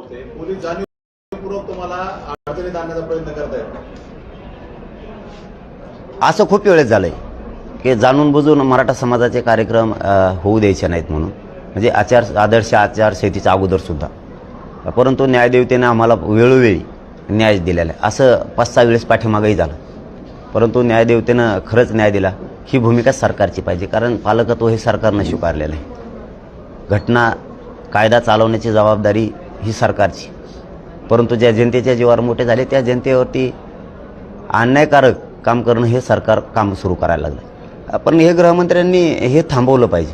होते. पोलीस जाणीवपूर्वक तुम्हाला अडचणीत आणण्याचा प्रयत्न करतायत. असं खूप वेळेस झालंय की जाणून बुजून मराठा समाजाचे कार्यक्रम होऊ द्यायचे नाहीत म्हणून. म्हणजे आचार आदर्श आचारसंहितेच्या अगोदर सुद्धा. परंतु न्यायदेवतेने आम्हाला वेळोवेळी न्याय दिलेला आहे. असं पाच सहा वेळेस पाठीमागंही झालं. परंतु न्यायदेवतेनं खरंच न्याय दिला. ही भूमिका सरकारची पाहिजे. कारण पालकत्व हे सरकारनं स्वीकारलेलं आहे. घटना कायदा चालवण्याची जबाबदारी ही सरकारची. परंतु ज्या जनतेच्या जीवावर मोठे झाले त्या जनतेवरती अन्यायकारक काम करणं हे सरकार काम सुरू करायला लागलं. पण हे गृहमंत्र्यांनी हे थांबवलं पाहिजे.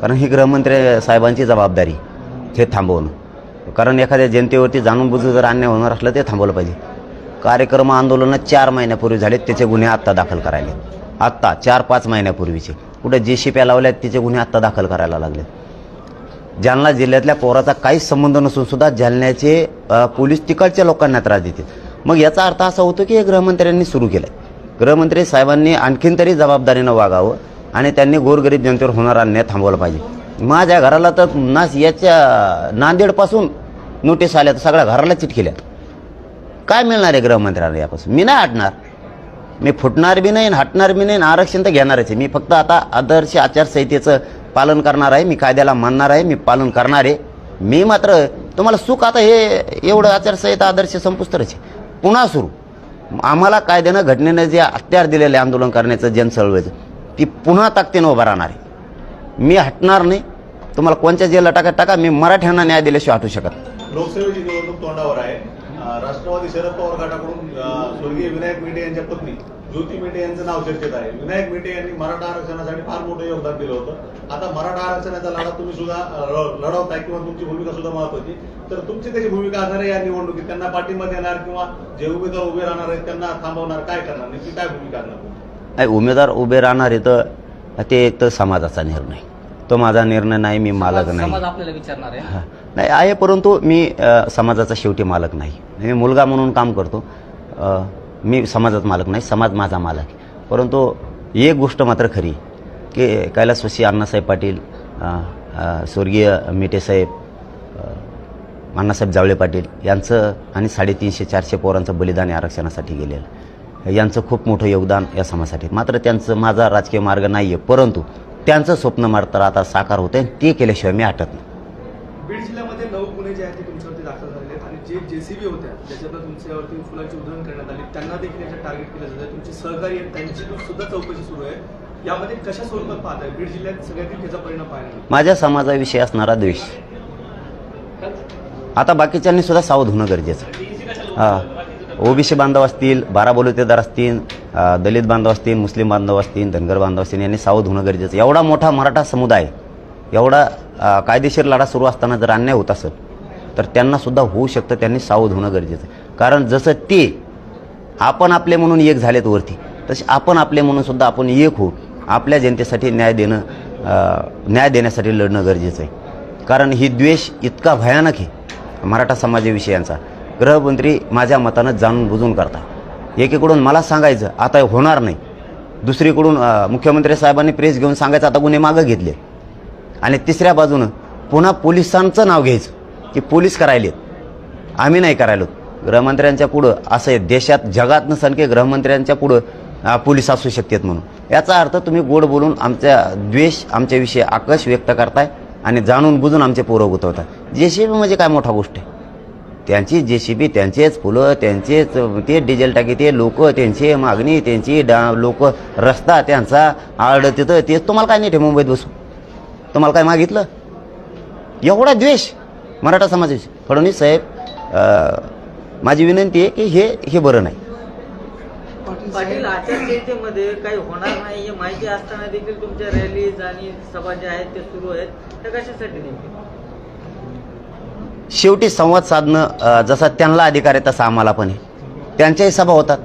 कारण ही गृहमंत्री साहेबांची जबाबदारी हे थांबवणं. कारण एखाद्या जनतेवरती जाणून बुजून जर अन्याय होणार असलं ते थांबवलं पाहिजे. कार्यक्रम आंदोलनं चार महिन्यापूर्वी झालेत त्याचे गुन्हे आत्ता दाखल करायले आत्ता चार पाच महिन्यापूर्वीचे. कुठे जे शिप्या लावल्या लावल्यात तिचे गुन्हे आत्ता दाखल करायला लागले जालना जिल्ह्यातल्या पोराचा काहीच संबंध नसून सुद्धा जालन्याचे पोलीस तिकडच्या लोकांना त्रास देतील. मग याचा अर्थ असा होतो की हे गृहमंत्र्यांनी सुरू केलं गृहमंत्री साहेबांनी आणखीन तरी जबाबदारीनं वागावं आणि त्यांनी गोरगरीब जनतेवर होणारा अन्याय थांबवला पाहिजे. माझ्या घराला तर नास याच्या नांदेडपासून नोटीस आल्या तर सगळ्या घराला चिटकिल्या काय मिळणार आहे गृहमंत्र्यांना यापासून? मी नाही हटणार. मी फुटणार बी नाही हटणार बी नाही आणि आरक्षण तर घेणारच आहे. मी फक्त आता आदर्श आचारसंहितेचं पालन करणार आहे मी कायद्याला मानणार आहे मी पालन करणार आहे. मी मात्र तुम्हाला सुख आता हे एवढं आचारसंहिता आदर्श संपुस्तरच आहे. पुन्हा सुरू. आम्हाला कायद्यानं घटनेनं जे हत्यार दिलेलं आहे आंदोलन करण्याचं जनचळवळीचं ती पुन्हा ताकदीनं उभं राहणार आहे. मी हटणार नाही. तुम्हाला कोणत्या जेला टाका टाका. मी मराठ्यांना न्याय दिल्याशिवाय हटू शकत लोकसभेची निवडणूक तोंडावर आहे. राष्ट्रवादी शरद पवार गटाकडून स्वर्गीय विनायक मेटे यांच्या पत्नी ज्योती मेटे यांचं नाव चर्चेत आहे. विनायक मेटे यांनी मराठा आरक्षणासाठी फार मोठं योगदान दिलं होतं. आता मराठा आरक्षणाचा लढा तुम्ही सुद्धा लढवताय किंवा तुमची भूमिका सुद्धा महत्वाची. तर तुमची कशी भूमिका असणार आहे या निवडणुकीत? त्यांना पाठिंबा देणार किंवा जे उमेदवार उभे राहणार आहेत त्यांना थांबवणार काय करणार? नेमकी काय भूमिका असणार? नाही उमेदवार उभे राहणार आहे तर ते एक तर समाजाचा निर्णय. तो माझा निर्णय नाही मी मालक नाही. समाज आपल्याला विचारणार आहे. हा. नाही आहे परंतु मी समाजाचा शेवटी मालक नाही. मी मुलगा म्हणून काम करतो. मी समाजात मालक नाही समाज माझा मालक आहे. परंतु एक गोष्ट मात्र खरी की कैलासवासी अण्णासाहेब पाटील स्वर्गीय मिटेसाहेब अण्णासाहेब जावळे पाटील यांचं आणि साडेतीनशे चारशे पोरांचं बलिदान या आरक्षणासाठी गेलेलं यांचं खूप मोठं योगदान या समाजासाठी मात्र त्यांचं माझा राजकीय मार्ग नाही आहे परंतु त्यांचं स्वप्न मात्र आता साकार होतं आणि ते केल्याशिवाय मी आटत नाही. बीड जिल्ह्यामध्ये नऊ गुन्हे जे आहेत ते तुमच्यावरती दाखल झालेले आहेत आणि जे जेसीबी होत्या ज्याच्यातनं तुमच्यावरती फुलांची उधळण करण्यात आली त्यांना देखील याच्यात टार्गेट केलं जातं. तुमची सहकारी आहेत त्यांची सुद्धा चौकशी सुरू आहे. यामध्ये कशा स्वरूपात पाहताय बीड जिल्ह्यात सगळ्यातील त्याचा परिणाम पाहायला माझ्या समाजाविषयी असणारा द्वेष. आता बाकीच्यांनी सुद्धा सावध होणं गरजेचं आहे. ओबीसी बांधव असतील बारा बलुतेदार असतील दलित बांधव असतील मुस्लिम बांधव असतील धनगर बांधव असतील यांनी सावध होणं गरजेचं एवढा मोठा मराठा समुदाय एवढा कायदेशीर लढा सुरू असताना जर अन्याय होत असेल तर त्यांनासुद्धा होऊ शकतं त्यांनी सावध होणं गरजेचं आहे. कारण जसं ते आपण आपले म्हणून एक झालेत वरती तसे आपण आपले म्हणून सुद्धा आपण एक होऊ. आपल्या जनतेसाठी न्याय देणं न्याय देण्यासाठी लढणं गरजेचं आहे. कारण ही द्वेष इतका भयानक आहे मराठा समाजाविषयांचा गृहमंत्री माझ्या मतानं जाणून बुजून करता. एकीकडून मला सांगायचं आता होणार नाही. दुसरीकडून मुख्यमंत्री साहेबांनी प्रेस घेऊन सांगायचं आता गुन्हे मागं घेतले. आणि तिसऱ्या बाजूनं पुन्हा पोलिसांचं नाव घ्यायचं. की पोलीस करायलेत. आम्ही नाही करायलो गृहमंत्र्यांच्या पुढं असं आहे. देशात जगात नसन की गृहमंत्र्यांच्या पुढं पोलीस असू शकतात म्हणून. याचा अर्थ तुम्ही गोड बोलून आमच्या द्वेष आमच्याविषयी आकर्ष व्यक्त करताय आणि जाणून बुजून आमचे पोरं गुतवतात जे सी बी म्हणजे काय मोठा गोष्ट आहे? त्यांची जे सी बी त्यांचेच फुलं त्यांचेच ते डिझेल टाकी ते लोक त्यांची मागणी त्यांची डा लोक रस्ता त्यांचा आड तिथं तेच तुम्हाला काय नाही ठे मुंबईत बसून? तुम्हाला काय मागितलं? एवढा द्वेष. मराठा समाजाची. फडणवीस साहेब माझी विनंती आहे की हे हे बरं नाही. पाटील आचारसंहितेमध्ये काही होणार नाही हे माहिती असताना देखील तुमच्या रॅलीज आणि सभा ज्या आहेत ते सुरू आहेत त्या कशासाठी नेमके? शेवटी संवाद साधणं जसा त्यांना अधिकार आहे तसा आम्हाला पण आहे. त्यांच्याही सभा होतात.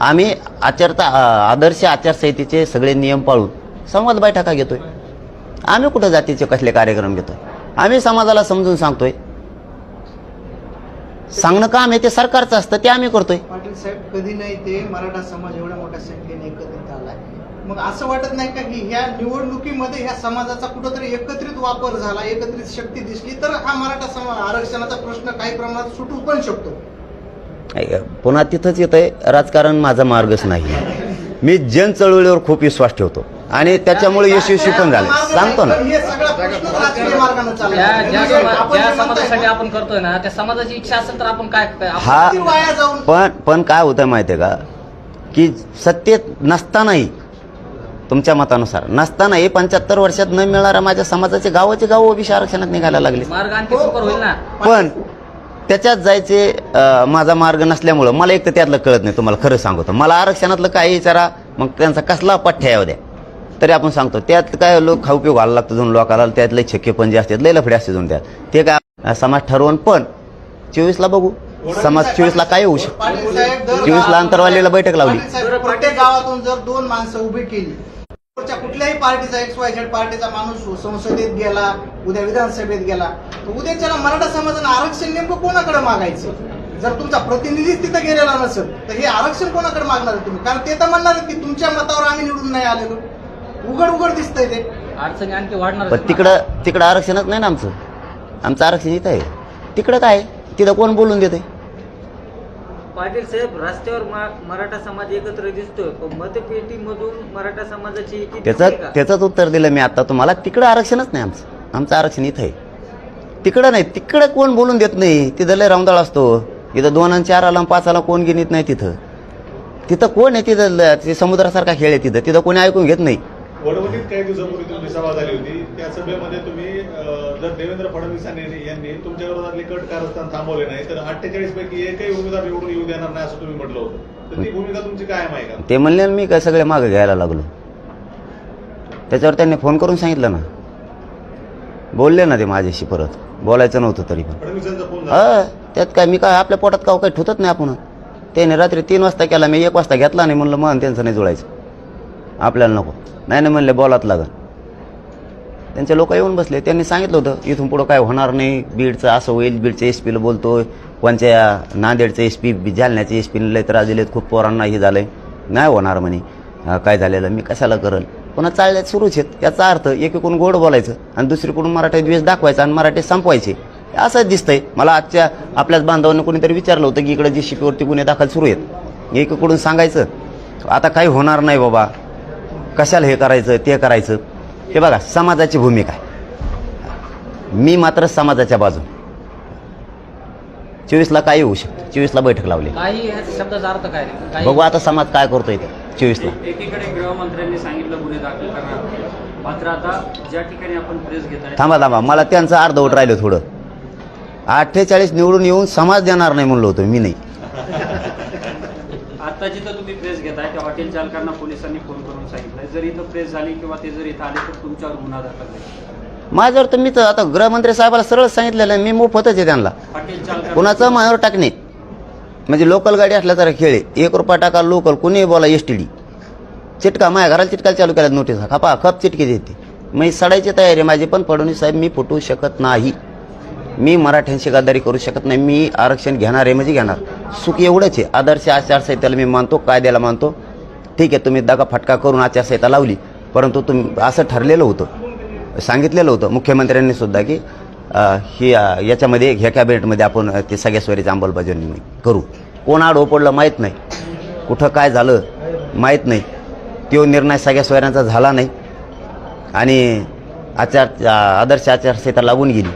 आम्ही आचारता आदर्श आचारसंहितेचे सगळे नियम पाळून संवाद बैठका घेतोय. आम्ही कुठं जातीचे कसले कार्यक्रम घेतोय? आम्ही समाजाला समजून सांगतोय. सांगणं काम आहे ते सरकारचं असतं ते आम्ही करतोय. पाटील साहेब कधी नाही ते मराठा समाज एवढ्या मोठ्या संख्येने एकत्रित आलाय मग असं वाटत नाही का की ह्या निवडणुकीमध्ये ह्या समाजाचा कुठंतरी एकत्रित वापर झाला एकत्रित शक्ती दिसली तर हा मराठा समा आरक्षणाचा प्रश्न काही प्रमाणात सुटू पण शकतो? पुन्हा तिथंच येत आहे राजकारण माझा मार्गच नाही. मी जन चळवळीवर खूप विश्वास ठेवतो. आणि त्याच्यामुळे यशस्वी पण झाले. सांगतो ना. हे सगळा प्रश्न राजकीय मार्गाने ज्या ज्या चालला समा- आपण ज्या जे म्हणताय समाजासाठी ना, आपण करतोय ना त्या समाजाची इच्छा असेल तर आपण काय काय- आपण- हा ती वाया जाऊन पण पण काय होतं माहिती आहे का? की सत्तेत नसतानाही तुमच्या मतानुसार नसतानाही पंच्याहत्तर वर्षात न मिळणाऱ्या माझ्या समाजाचे गावाचे गाव ओबीसी आरक्षणात निघायला लागले. पण त्याच्यात जायचे माझा मार्ग नसल्यामुळं मला एक तर त्यातलं कळत नाही तुम्हाला खरं सांगतो. मला आरक्षणातलं काय विचारा मग त्यांचा कसला पठ्ठ्या येऊ द्या तरी आपण सांगतो त्यात काय लोक खाऊ पिऊ घालायला लागतं जाऊन लोकाला त्यातले छक्के पण जे असतात लय लफडे असते दोन त्यात. ते काय समाज ठरवून पण चोवीसला बघू. समाज चोवीसला काय होऊ शकतो? चोवीसला अंतरवालीला बैठक लावली. प्रत्येक गावातून जर दोन माणसं उभी केली कुठल्याही पार्टीचा एक्स वाय झेड पार्टीचा माणूस संसदेत गेला उद्या विधानसभेत गेला तर उद्याच्याला मराठा समाजानं आरक्षण नेमकं कोणाकडे मागायचं? जर तुमचा प्रतिनिधीच तिथं गेलेला नसेल तर हे आरक्षण कोणाकडे मागणार तुम्ही? कारण ते तर म्हणणार की तुमच्या मतावर आम्ही निवडून नाही आलेलो. उघड उघड दिसतंय ते. अडचणी आणखी वाढणार पण तिकडं तिकडं आरक्षणच नाही ना आमचं? आमचं आरक्षण इथं आहे. तिकडं काय तिथं कोण बोलून देते पाटील साहेब रस्त्यावर मा- मराठा समाज एकत्र दिसतोय पण मतपेटीमधून मराठा समाजाची एकी त्याचं दिसते का? त्याचंच उत्तर दिलं मी आता. तुम्हाला तिकडं आरक्षणच नाही आमचं. आमचं आरक्षण इथं आहे. तिकडं नाही. तिकडं कोण बोलून देत नाही? तिथं लय रामदाळ असतो. इथं दोन आणि चार आला आणि पाच आला कोण गिनीत नाही तिथं. तिथं कोण आहे? तिथं ल- ते समुद्रासारखा खेळ आहे तिथं. तिथं कोणी ऐकून घेत नाही. वडवणीत काही दिवसापूर्वी तुमची सभा झाली होती. त्या सभेमध्ये तुम्ही जर देवेंद्र फडणवीस यांनी तुमच्या विरोधातले कट कारस्थान थांबवले नाही तर अठ्ठेचाळीस पैकी एकही उमेदवार निवडून येऊ देणार नाही असं तुम्ही म्हटलं होतं. तर ती भूमिका तुमची कायम आहे का? ते म्हणले ना मी काय सगळे मागे घ्यायला लागलो. त्याच्यावर त्यांनी फोन करून सांगितलं ना. बोलले ना ते माझ्याशी परत. बोलायचं नव्हतं तरी पण. हा त्यात काय मी काय आपल्या पोटात काव काही ठुतत नाही आपण? त्याने रात्री तीन वाजता केला मी एक वाजता घेतला नाही म्हणलं मन त्यांचं नाही जुळायचं. आपल्याला नको. नाही नाही म्हणले बोलात लागन त्यांचे लोक येऊन बसले. त्यांनी सांगितलं होतं इथून पुढं काय होणार नाही. बीडचं असं होईल. बीडच्या एस पीला बोलतो कोणच्या नांदेडचं एस पी जालन्याचे एस पी लय त्रास दिलेत. खूप पोरांना हे झालं आहे नाही होणार म्हणे. काय झालेलं? मी कशाला करेन पुन्हा चालल्यात सुरूच आहेत. याचा अर्थ एकीकडून गोड बोलायचं आणि दुसरीकडून मराठी द्वेष दाखवायचा आणि मराठी संपवायचे. असंच दिसतंय. मला आजच्या आपल्याच बांधवांना कोणीतरी विचारलं होतं की इकडे जी शिपीवरती गुन्हे दाखल सुरू आहेत. एकीकडून सांगायचं आता काही होणार नाही बाबा. कशाला हे करायचं ते करायचं? हे बघा समाजाची भूमिका आहे. मी मात्र समाजाच्या बाजू चोवीसला काही होऊ शकतं. चोवीसला बैठक लावली काय बघू आता समाज काय करतोय ते चोवीसला. एकीकडे गृहमंत्र्यांनी सांगितलं गुन्हे दाखल करणार. मात्र आता ज्या ठिकाणी आपण प्रेस घेत थांबा थांबा. मला त्यांचं अर्धवट राहिलं थोडं. अठ्ठेचाळीस निवडून येऊन समाज देणार नाही म्हणलो होतो मी नाही. आता जिथं तुम्ही प्रेस घेताय त्या हॉटेल चालकांना पोलिसांनी फोन करून सांगितलंय. जर इथं प्रेस झाली किंवा ते जर इथं आले तर तुमच्यावर गुन्हा दाखल होईल. माझ्यावर तर मी तर आता गृहमंत्री साहेबाला सरळ सांगितलेलं आहे, मी मोफतच आहे त्यांना. हॉटेल चालक कुणाचं माझ्यावर टाकणे म्हणजे लोकल गाडी असल्या तर खेळ आहे. एक रुपया टाका लोकल कुणी बोला एस टी डी चिटका माझ्या घराला चिटकायला चालू केला नोटीस. खपा खप चिटकी देते. मी सडायची तयारी आहे माझी पण फडणवीस साहेब मी फुटू शकत नाही. मी मराठ्यांशी गद्दारी करू शकत नाही. मी आरक्षण घेणार आहे म्हणजे घेणार. सुख एवढंच आहे. आदर्श आचारसंहितेला मी मानतो कायद्याला मानतो. ठीक आहे तुम्ही दगा फटका करून आचारसंहिता लावली परंतु तुम असं ठरलेलं होतं सांगितलेलं होतं मुख्यमंत्र्यांनी सुद्धा की ही याच्यामध्ये ह्या कॅबिनेटमध्ये आपण ते सगळ्या स्वरीची अंमलबजावणी करू. कोण आडवं पडलं माहीत नाही. कुठं काय झालं माहीत नाही. तो निर्णय सगळ्या सोयऱ्यांचा झाला नाही. आणि आचार आदर्श आचारसंहिता लागून गेली.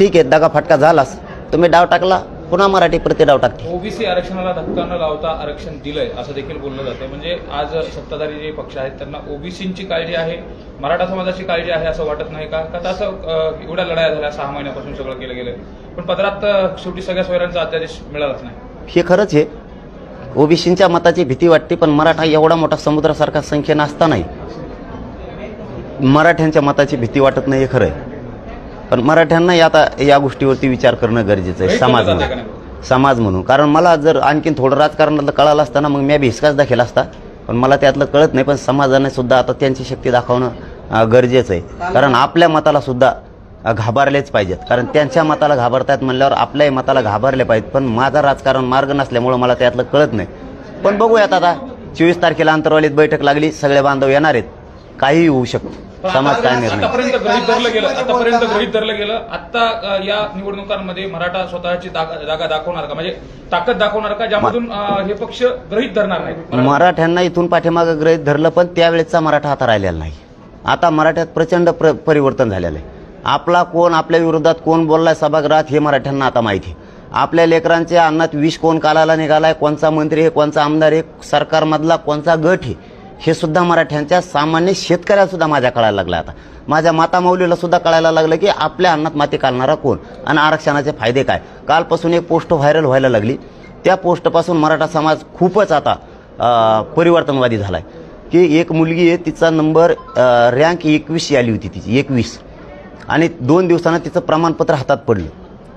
ठीक आहे दगा फटका झालाच. तुम्ही डाव टाकला पुन्हा मराठी प्रति डाव टाकते. ओबीसी आरक्षणाला धक्का न लावता आरक्षण दिलंय असं देखील बोललं जाते म्हणजे आज सत्ताधारी जे पक्ष आहेत त्यांना ओबीसींची काळजी आहे मराठा समाजाची काळजी आहे असं वाटत नाही का? का असं एवढ्या लढाया झाल्या सहा महिन्यापासून सगळं केलं गेलं पण पदरात शेवटी सगळ्या सोयऱ्यांचा अध्यादेश मिळालाच नाही. हे खरंच आहे ओबीसींच्या मताची भीती वाटते पण मराठा एवढा मोठा समुद्रासारखा संख्येनं असतानाही मराठ्यांच्या मताची भीती वाटत नाही हे खरं आहे. पण मराठ्यांनाही आता या गोष्टीवरती विचार करणं गरजेचं आहे हे समाज म्हणून. समाज म्हणून. कारण मला जर आणखीन थोडं राजकारणातलं कळालं असताना मग मी बी हिसकाच दाखल असता. पण मला त्यातलं कळत नाही पण समाजाने सुद्धा आता त्यांची शक्ती दाखवणं गरजेचं आहे. कारण आपल्या मताला सुद्धा घाबरलेच पाहिजेत. कारण त्यांच्या मताला घाबरतायत म्हणल्यावर आपल्याही मताला घाबरले पाहिजेत. पण माझा राजकारण मार्ग नसल्यामुळं मला त्यातलं कळत नाही. पण बघूयात आता. चोवीस तारखेला अंतरवालीत बैठक लागली. सगळे बांधव येणार आहेत. काहीही होऊ शकतं. समाज काय निर्णय? आतापर्यंत गृहित धरलं गेलं आतापर्यंत गृहित धरलं गेलं आता या निवडणुकांमध्ये मराठा स्वतःची जागा दाखवणार का? म्हणजे ताकद दाखवणार का ज्यामधून हे पक्ष गृहित धरणार नाही? मराठ्यांना इथून पाठीमागं ग्रहित धरलं पण त्यावेळेचा मराठा आता राहिलेला नाही. आता मराठ्यात प्रचंड प्र परिवर्तन झालेलं आहे. आपला कोण आपल्या विरोधात कोण बोललाय सभागृहात हे मराठ्यांना आता माहिती आहे. आपल्या लेकरांच्या अन्नात विष कोण कालाला निघालाय कोणचा मंत्री आहे कोणचा आमदार आहे सरकारमधला कोणचा गट आहे हे सुद्धा मराठ्यांच्या सामान्य शेतकऱ्याला सुद्धा माझ्या कळायला लागलं आता. माझ्या माता सुद्धा कळायला लागलं की आपल्या अन्नात माती काढणारा कोण? आणि आरक्षणाचे फायदे काय? कालपासून एक पोस्ट व्हायरल व्हायला लागली. त्या पोस्टपासून मराठा समाज खूपच आता परिवर्तनवादी झाला आहे की एक मुलगी आहे तिचा नंबर रँक एकवीसची आली होती तिची एकवीस. आणि दोन दिवसानं तिचं प्रमाणपत्र हातात पडलं.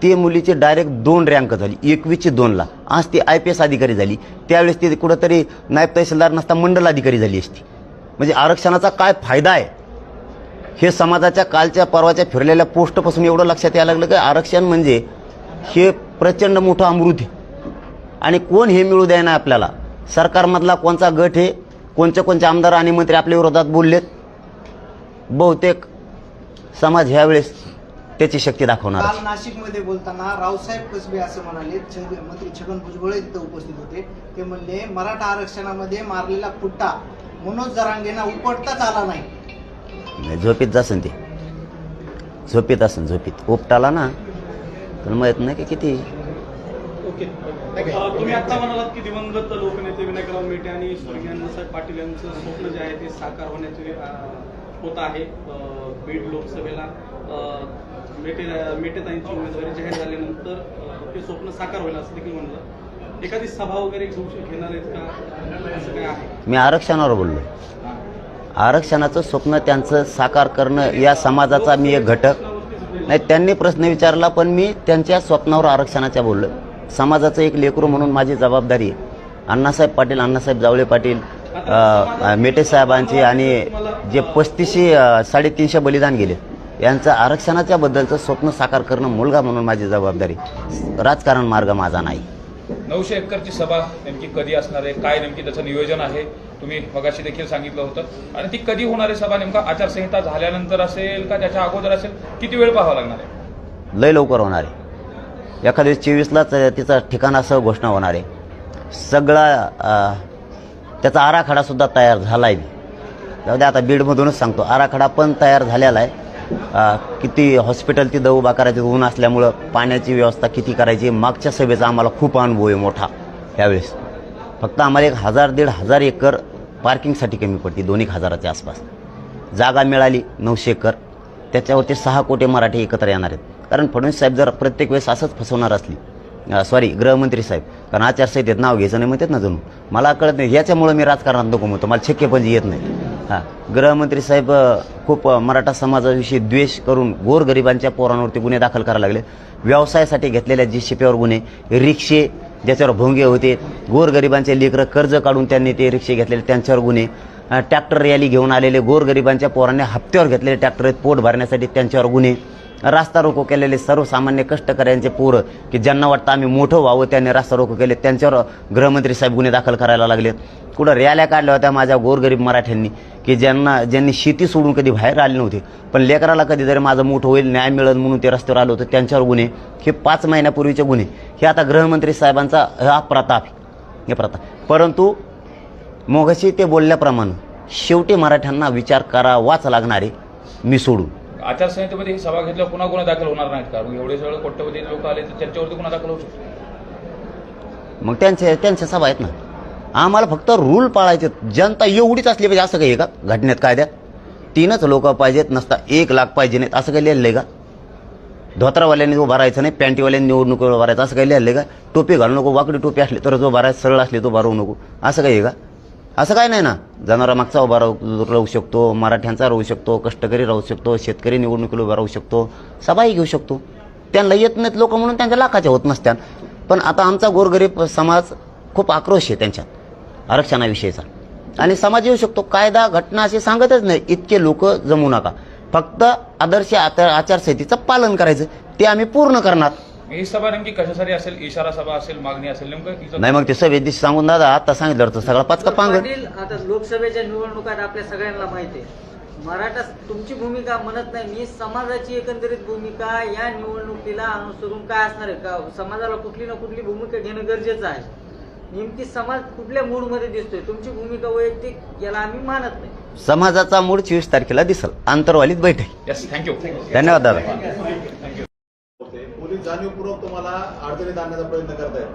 ते मुलीचे डायरेक्ट दोन रँक झाली. एकवीसचे दोनला. आज ती आय पी एस अधिकारी झाली. त्यावेळेस ती कुठंतरी नायब तहसीलदार नसता मंडल अधिकारी झाली असती. म्हणजे आरक्षणाचा काय फायदा आहे? हे समाजाच्या कालच्या परवाच्या फिरलेल्या पोस्टपासून एवढं लक्षात यायला लागलं की आरक्षण म्हणजे हे प्रचंड मोठं अमृत आहे. आणि कोण हे मिळू द्याय ना आपल्याला? सरकारमधला कोणचा गट हे? कोणच्या कोणते आमदार आणि मंत्री आपल्या विरोधात बोललेत? बहुतेक समाज ह्यावेळेस त्याची शक्ती दाखवणार काल नाशिकमध्ये बोलताना रावसाहेब कसबे असं म्हणाले छग- मंत्री छगन भुजबळ तिथे उपस्थित होते. ते म्हणले मराठा आरक्षणामध्ये मारलेला फुट्टा मनोज जरांगेंना उपटताच आला नाही. नाही, झोपीत जासन ते. झोपीत असन झोपीत. उपटाला ना. तर माहीत नाही की किती? ओके. अं, तुम्ही आता म्हणालात की दिवंगत लोकनेते विनायकराव मेटे आणि स्वर्गीय अण्णासाहेब पाटील यांचं स्वप्न जे आहे ते साकार होण्याचे अं, होत आहे अं, बीड लोकसभेला. अं, मेटे मेटेताईंची उमेदवारी जाहीर झाल्यानंतर ते स्वप्न साकार होईल असं देखील म्हणलं. एखादी सभा वगैरे घेणार आहेत का? असं काय आहे? मी आरक्षणावर बोललो आरक्षणाचं स्वप्न त्यांचं साकार करणं या समाजाचा मी एक घटक. नाही त्यांनी प्रश्न विचारला पण मी त्यांच्या स्वप्नावर आरक्षणाच्या बोललो समाजाचं एक लेकरू म्हणून माझी जबाबदारी आहे. अण्णासाहेब पाटील अण्णासाहेब जावळे पाटील मेटे साहेबांचे आणि जे पस्तीसशे साडेतीनशे बलिदान गेले. यांचं आरक्षणाच्या बद्दलचं स्वप्न साकार करणं मुलगा म्हणून माझी जबाबदारी. राजकारण मार्ग माझा नाही. नऊशे एकरची सभा नेमकी कधी असणार आहे? काय नेमकी त्याचं नियोजन आहे? तुम्ही मगाशी देखील सांगितलं होतं. आणि ती कधी होणार आहे सभा? नेमका आचारसंहिता झाल्यानंतर असेल का त्याच्या अगोदर असेल? किती वेळ पाहावा लागणार आहे? लय लवकर होणार आहे. एखाद्या चोवीसलाच तिचं ठिकाणासह घोषणा होणार आहे. सगळा त्याचा आराखडासुद्धा तयार झाला आहे जाऊ दे आता बीडमधूनच सांगतो. आराखडा पण तयार झालेला आहे. किती हॉस्पिटल तिथं उभा करायचं ऊन असल्यामुळं पाण्याची व्यवस्था किती करायची मागच्या सभेचा आम्हाला खूप अनुभव आहे मोठा यावेळेस. फक्त आम्हाला एक हजार दीड हजार एकर पार्किंगसाठी कमी पडते दोन एक हजाराच्या आसपास. जागा मिळाली नऊशे एकर. त्याच्यावरती सहा कोटी मराठी एकत्र येणार आहेत. कारण फडणवीस साहेब जर प्रत्येक वेळेस असंच फसवणार असली सॉरी गृहमंत्री साहेब कारण आचारसंहितेत नाव घ्यायचं नाही म्हणतात ना जणू. मला कळत नाही याच्यामुळं मी राजकारणात नको म्हणतो मला छक्के पण येत नाही हां. गृहमंत्री साहेब खूप मराठा समाजाविषयी द्वेष करून गोरगरिबांच्या पोरांवरती गुन्हे दाखल करायला लागले. व्यवसायासाठी घेतलेल्या जी शिप्यावर गुन्हे रिक्षे ज्याच्यावर भोंगे होते गोरगरिबांचे लेकरं कर्ज काढून त्यांनी ते रिक्षे घेतलेले त्यांच्यावर गुन्हे ट्रॅक्टर रॅली घेऊन आलेले गोरगरिबांच्या पोरांनी हप्त्यावर घेतलेले ट्रॅक्टर पोट भरण्यासाठी त्यांच्यावर गुन्हे. रास्ता रोको केलेले सर्वसामान्य कष्टकऱ्यांचे पोरं की ज्यांना वाटतं आम्ही मोठं व्हावं त्यांनी रास्ता रोको केले. त्यांच्यावर गृहमंत्री साहेब गुन्हे दाखल करायला लागले. कुठं रॅल्या काढल्या होत्या माझ्या गोरगरीब मराठ्यांनी की ज्यांना ज्यांनी शेती सोडून कधी बाहेर आले नव्हते. पण लेकराला कधीतरी माझं मोठं होईल न्याय मिळेल म्हणून ते रस्त्यावर आलं होतं. त्यांच्यावर गुन्हे. हे पाच महिन्यापूर्वीचे गुन्हे. हे आता गृहमंत्री साहेबांचा हा प्रताप. हे प्रताप. परंतु मोघशी ते बोलल्याप्रमाणे शेवटी मराठ्यांना विचार करावाच लागणारे मी सोडून. आचारसंहितेमध्ये ही सभा घेतल्यावर पुन्हा गुन्हा दाखल होणार नाहीत कारण एवढे सगळे कोट्यवधी लोक आले तर त्यांच्यावरती गुन्हा दाखल होऊ शकतो? मग त्यांचे त्यांच्या सभा आहेत ना. आम्हाला फक्त रूल पाळायचे जनता एवढीच असली पाहिजे असं काही का? घटनेत कायद्यात? तीनच लोक पाहिजेत नसता एक लाख पाहिजे नाहीत. असं काही लिहिलं आहे का? धोत्रावाल्यांनी उभा राहायचं नाही पॅन्टीवाल्यांनी निवडणुकीवर उभा राहायचं असं काही लिहिलं आहे का? टोपी घालू नको वाकडी टोपी असली तर जो भरायचं सरळ असली तो भरवू नको. असं काही आहे का? असं काय नाही ना. जनावरामागचा उभा राहू राहू शकतो मराठ्यांचा राहू शकतो कष्टकरी राहू शकतो शेतकरी निवडणुकीला उभा राहू शकतो सभाही घेऊ शकतो. त्यांना येत नाहीत लोक म्हणून त्यांच्या लाखाच्या होत नसत्या पण आता आमचा गोरगरीब समाज खूप आक्रोश आहे त्यांच्यात आरक्षणाविषयीचा. आणि समाज येऊ शकतो. कायदा घटना असे सांगतच नाही. इतके लोक जमू नका. फक्त आदर्श आचार आचारसंहितेचं पालन करायचं. ते आम्ही पूर्ण करणार. ही सभा नेमकी कशासाठी असेल? इशारा सभा असेल? मागणी असेल? नेमकं नाही मग ते सभेत दिवशी सांगून दादा आता सांगितलं तर सगळा पाचका पांग पाटील आता लोकसभेच्या निवडणुकात आपल्या सगळ्यांना माहिती आहे. मराठा तुमची भूमिका म्हणत नाही. मी समाजाची एकंदरीत भूमिका या निवडणुकीला अनुसरून काय असणार आहे? का समाजाला कुठली ना कुठली भूमिका घेणं गरजेचं आहे? नेमकी समाज कुठल्या मूडमध्ये दिसतोय? तुमची भूमिका वैयक्तिक याला आम्ही मानत नाही. समाजाचा मूड चोवीस तारखेला दिसल. आंतरवालीत बैठक. येस थँक्यू धन्यवाद दादा. जाणीवपूर्वक तुम्हाला अडचणीत आणण्याचा प्रयत्न करतायत.